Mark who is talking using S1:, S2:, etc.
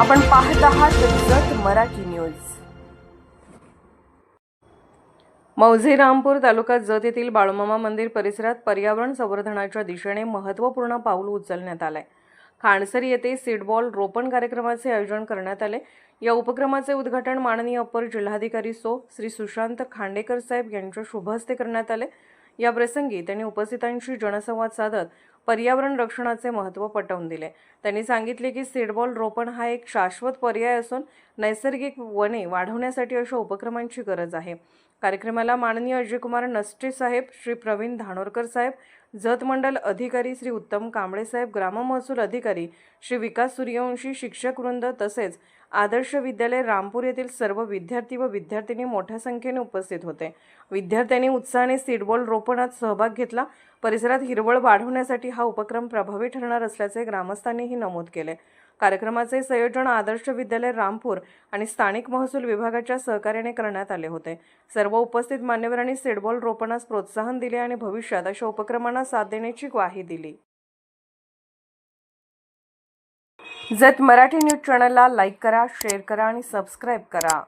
S1: आपण पाहत आहात जत मराठी न्यूज. मौजे रामपूर तालुक्यात जत येथील बाळूमामा मंदिर परिसरात पर्यावरण संवर्धनाच्या दिशेने महत्त्वपूर्ण पाऊल उचलण्यात आलंय. खाणसर येथे सीडबॉल रोपण कार्यक्रमाचे आयोजन करण्यात आले. या उपक्रमाचे उद्घाटन माननीय अप्पर जिल्हाधिकारी सो श्री सुशांत खांडेकर साहेब यांच्या शुभ हस्ते करण्यात आले. या प्रसंगी त्यांनी उपस्थितांशी जनसंवाद साधत पर्यावरण रक्षणाचे महत्त्व पटवून दिले. त्यांनी सांगितले की सीडबॉल रोपण हा एक शाश्वत पर्याय असून नैसर्गिक वने वाढवण्यासाठी अशा उपक्रमांची गरज आहे. कार्यक्रमाला माननीय अजयकुमार नष्टे साहेब श्री प्रवीण धानोरकर साहेब जत मंडल अधिकारी श्री उत्तम कांबळे साहेब ग्राममहसूल अधिकारी श्री विकास सूर्यवंशी शिक्षक वृंद तसेच आदर्श विद्यालय रामपूर येथील सर्व विद्यार्थी व विद्यार्थिनी मोठ्या संख्येने उपस्थित होते. विद्यार्थ्यांनी उत्साहाने सीडबॉल रोपणात सहभाग घेतला. परिसरात हिरवळ वाढवण्यासाठी हा उपक्रम प्रभावी ठरणार असल्याचे ग्रामस्थांनीही नमूद केले. कार्यक्रमाचे संयोजन आदर्श विद्यालय रामपूर आणि स्थानिक महसूल विभागाच्या सहकार्याने करण्यात आले होते. सर्व उपस्थित मान्यवरांनी सिडबॉल रोपणास प्रोत्साहन दिले आणि भविष्यात अशा उपक्रमांना साथ देण्याची ग्वाही दिली. जत मराठी न्यूज चॅनलला लाईक करा शेअर करा आणि सबस्क्राईब करा.